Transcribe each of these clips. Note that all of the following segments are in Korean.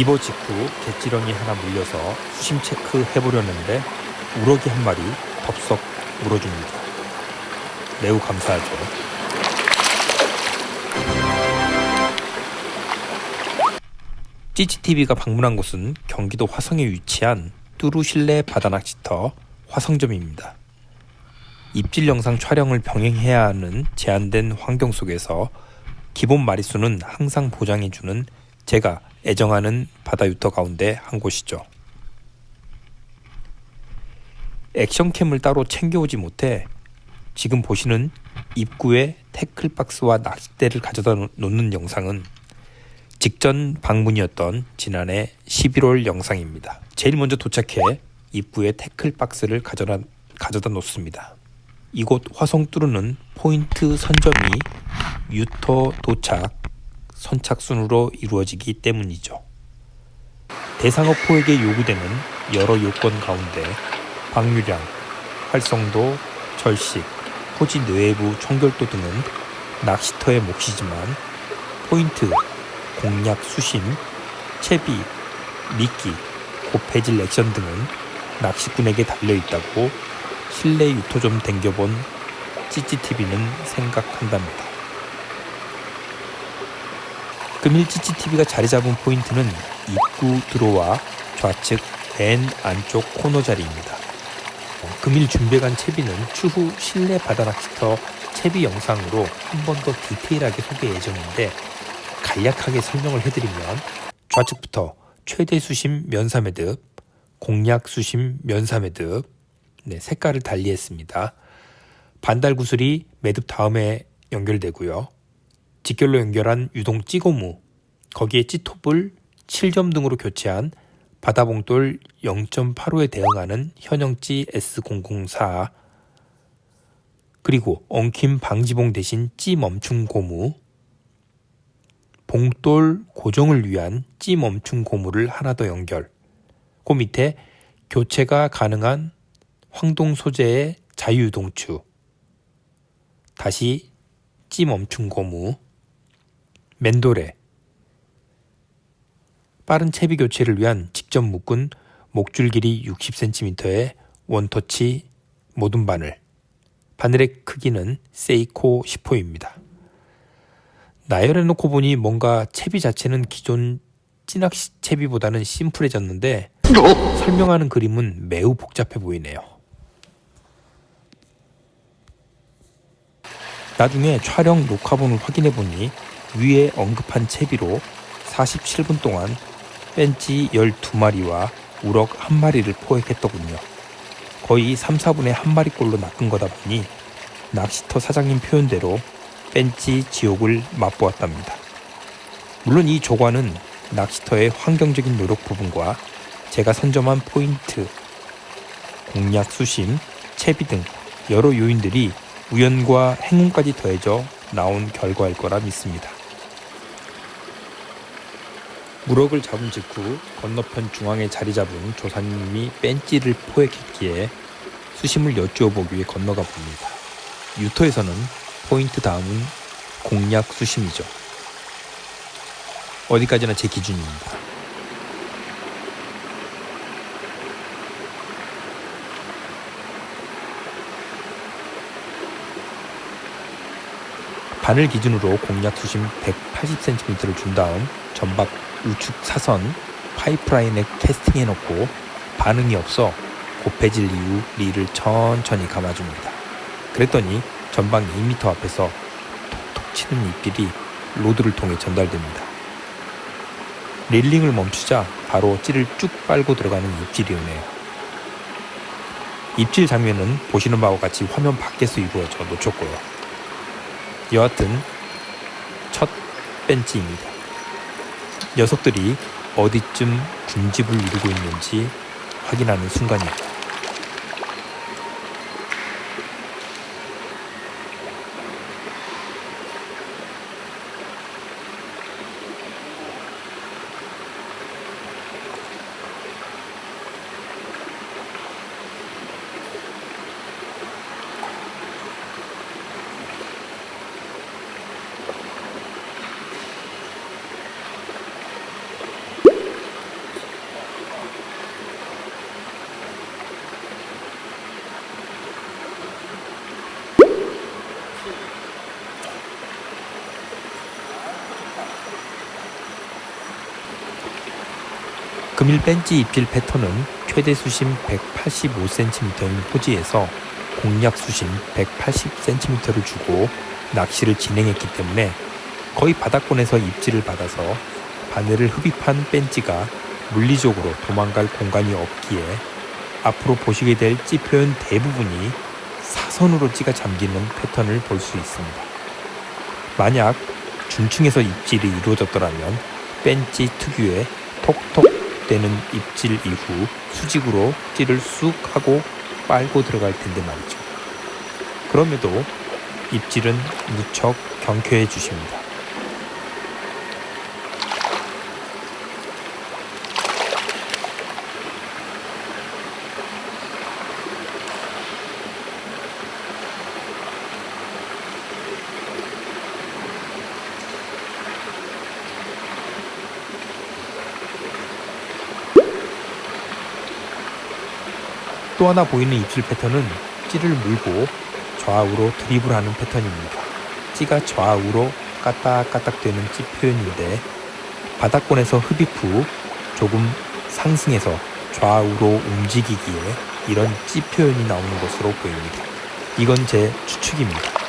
입어 직후 개찌렁이 하나 물려서 수심 체크 해보려는데 우럭이 한 마리 덥석 물어줍니다. 매우 감사하죠. 찌찌TV가 방문한 곳은 경기도 화성에 위치한 뚜루 실내 바다낚시터 화성점입니다. 입질 영상 촬영을 병행해야 하는 제한된 환경 속에서 기본 마리수는 항상 보장해주는 제가 애정하는 바다 유터 가운데 한 곳이죠. 액션캠을 따로 챙겨오지 못해 지금 보시는 입구에 태클박스와 낚싯대를 가져다 놓는 영상은 직전 방문이었던 지난해 11월 영상입니다. 제일 먼저 도착해 입구에 태클박스를 가져다, 가져다 놓습니다. 이곳 화성 뚜루는 포인트 선점이 유터 도착 선착순으로 이루어지기 때문이죠. 대상어포에게 요구되는 여러 요건 가운데 방류량, 활성도, 절식, 포지 내외부 청결도 등은 낚시터의 몫이지만 포인트, 공략 수심, 채비, 미끼, 고폐질 액션 등은 낚시꾼에게 달려있다고 실내 유토점 댕겨본 찌찌TV는 생각한답니다. 금일 찌찌TV가 자리 잡은 포인트는 입구 들어와 좌측 맨 안쪽 코너 자리입니다. 금일 준비간 채비는 추후 실내 바다낚시터 채비 영상으로 한 번 더 디테일하게 소개 예정인데 간략하게 설명을 해드리면 좌측부터 최대 수심 면사 매듭, 공략 수심 면사 매듭, 네, 색깔을 달리했습니다. 반달 구슬이 매듭 다음에 연결되고요. 직결로 연결한 유동 찌고무, 거기에 찌톱을 7점 등으로 교체한 바다봉돌 0.85에 대응하는 현영찌 S004 그리고 엉킴 방지봉 대신 찌 멈춤 고무. 봉돌 고정을 위한 찌 멈춤 고무를 하나 더 연결. 그 밑에 교체가 가능한 황동 소재의 자유유동추. 다시 찌 멈춤 고무 맨도레 빠른 채비 교체를 위한 직접 묶은 목줄 길이 60cm의 원터치 모든 바늘. 바늘의 크기는 세이코 10호입니다. 나열해 놓고 보니 뭔가 채비 자체는 기존 찌낚시 채비보다는 심플해졌는데 설명하는 그림은 매우 복잡해 보이네요. 나중에 촬영 녹화본을 확인해 보니 위에 언급한 채비로 47분 동안 뺀지 12마리와 우럭 한 마리를 포획했더군요. 거의 3, 4분의 한 마리꼴로 낚은 거다 보니 낚시터 사장님 표현대로 뺀지 지옥을 맛보았답니다. 물론 이 조과는 낚시터의 환경적인 노력 부분과 제가 선점한 포인트, 공략 수심, 채비 등 여러 요인들이 우연과 행운까지 더해져 나온 결과일 거라 믿습니다. 무럭을 잡은 직후 건너편 중앙에 자리 잡은 조사님이 뺀찌를 포획했기에 수심을 여쭈어 보기 위해 건너가 봅니다. 유토에서는 포인트 다음은 공략 수심이죠. 어디까지나 제 기준입니다. 바늘 기준으로 공략 수심 180cm를 준 다음 전박 우측 사선 파이프라인에 캐스팅해 놓고 반응이 없어 고패질 이후 릴을 천천히 감아줍니다. 그랬더니 전방 2m 앞에서 톡톡 치는 입질이 로드를 통해 전달됩니다. 릴링을 멈추자 바로 찌를 쭉 빨고 들어가는 입질이 오네요. 입질 장면은 보시는 바와 같이 화면 밖에서 이루어져 놓쳤고요. 여하튼 첫 벤치입니다. 녀석들이 어디쯤 군집을 이루고 있는지 확인하는 순간입니다. 금일 벤치 입질 패턴은 최대 수심 185cm인 포지에서 공략 수심 180cm를 주고 낚시를 진행했기 때문에 거의 바닥권에서 입질을 받아서 바늘을 흡입한 벤치가 물리적으로 도망갈 공간이 없기에 앞으로 보시게 될 찌표현 대부분이 사선으로 찌가 잠기는 패턴을 볼 수 있습니다. 만약 중층에서 입질이 이루어졌더라면 벤치 특유의 톡톡 되는 입질 이후 수직으로 찌를 쑥 하고 빨고 들어갈 텐데 말이죠. 그럼에도 입질은 무척 경쾌해 주십니다. 또 하나 보이는 입질 패턴은 찌를 물고 좌우로 드리블하는 패턴입니다. 찌가 좌우로 까딱까딱 되는 찌 표현인데 바닥권에서 흡입 후 조금 상승해서 좌우로 움직이기에 이런 찌 표현이 나오는 것으로 보입니다. 이건 제 추측입니다.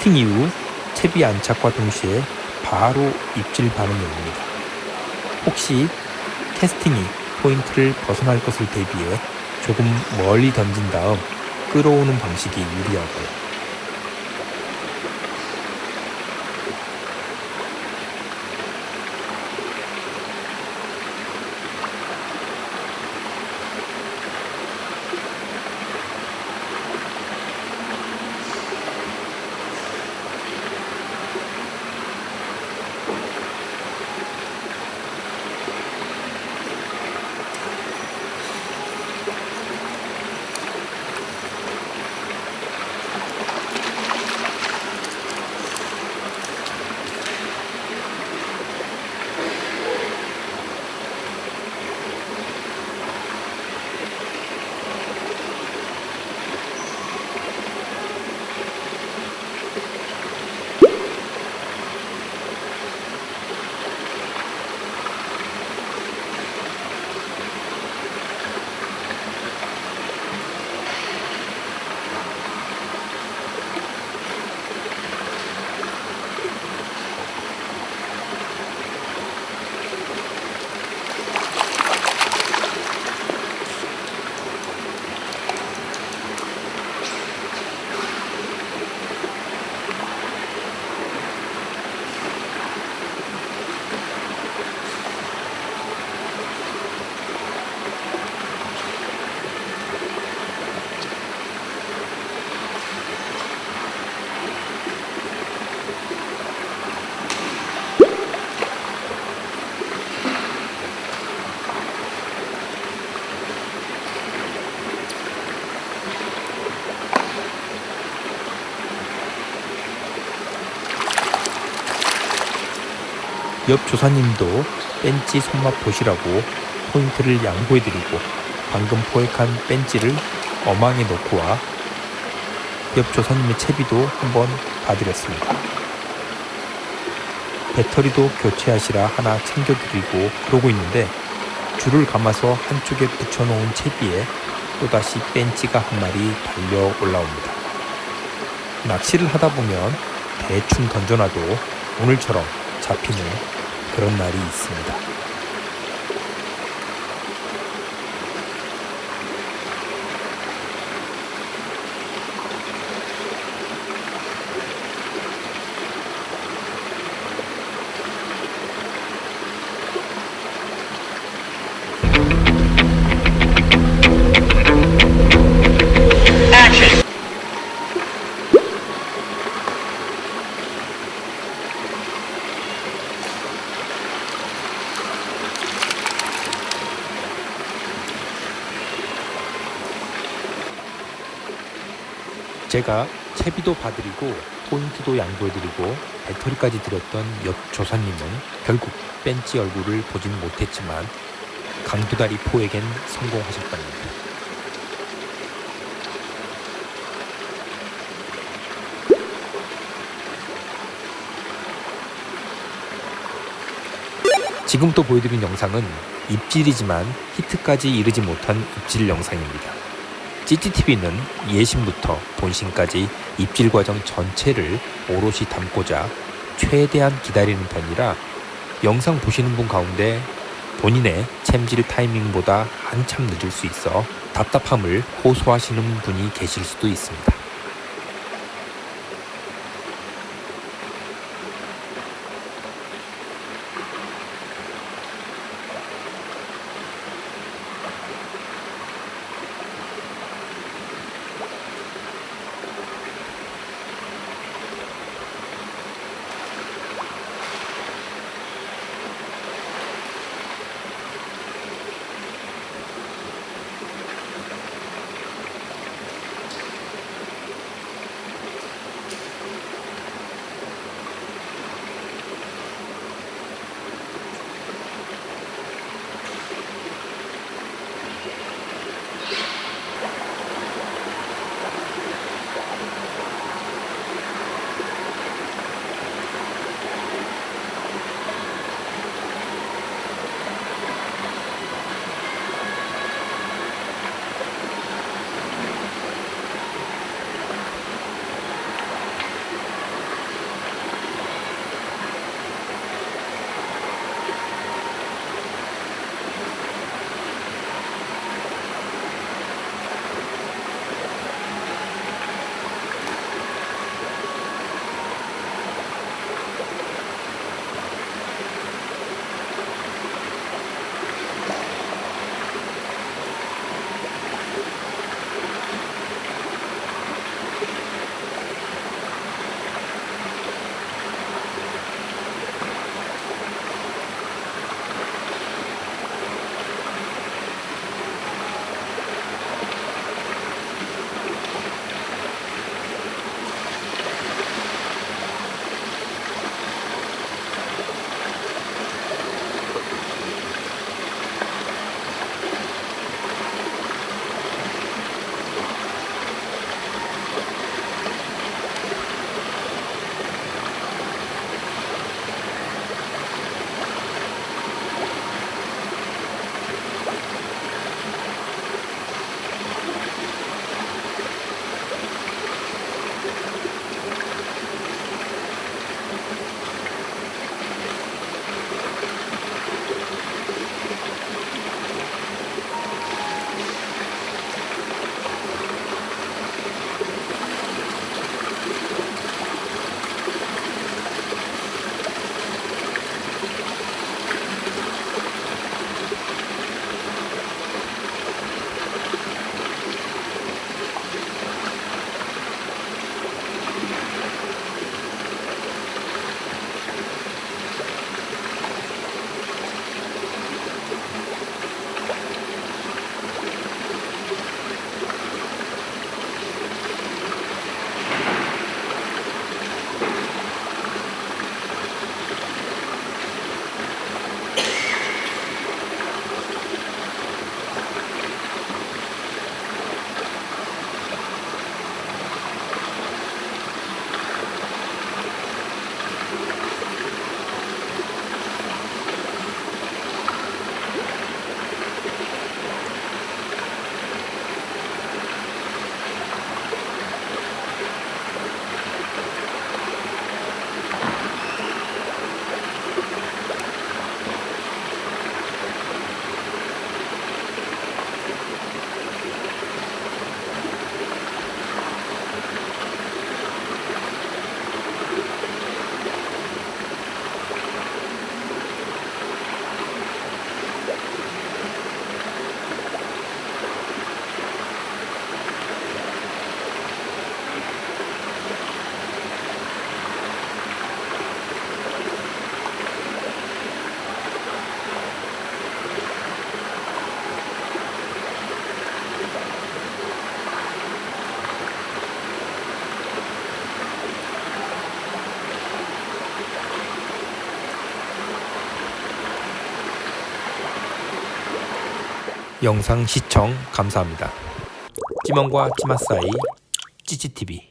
캐스팅 이후 채비 안착과 동시에 바로 입질 반응이 옵니다. 혹시 캐스팅이 포인트를 벗어날 것을 대비해 조금 멀리 던진 다음 끌어오는 방식이 유리하고요. 옆 조사님도 벤치 손맛 보시라고 포인트를 양보해드리고 방금 포획한 벤치를 어망에 넣고 와 옆 조사님의 채비도 한번 봐드렸습니다. 배터리도 교체하시라 하나 챙겨드리고 그러고 있는데 줄을 감아서 한쪽에 붙여놓은 채비에 또다시 벤치가 한 마리 달려 올라옵니다. 낚시를 하다 보면 대충 던져놔도 오늘처럼 잡히는 그런 날이 있습니다. 제가 채비도 봐드리고 포인트도 양보해드리고 배터리까지 드렸던 옆 조사님은 결국 벤치 얼굴을 보진 못했지만 강도다리 포에겐 성공하셨답니다. 지금 또 보여드린 영상은 입질이지만 히트까지 이르지 못한 입질 영상입니다. CCTV는 예심부터 본심까지 입질 과정 전체를 오롯이 담고자 최대한 기다리는 편이라 영상 보시는 분 가운데 본인의 챔질 타이밍보다 한참 늦을 수 있어 답답함을 호소하시는 분이 계실 수도 있습니다. 영상 시청 감사합니다. 찌멍과 찌맛사이 찌찌TV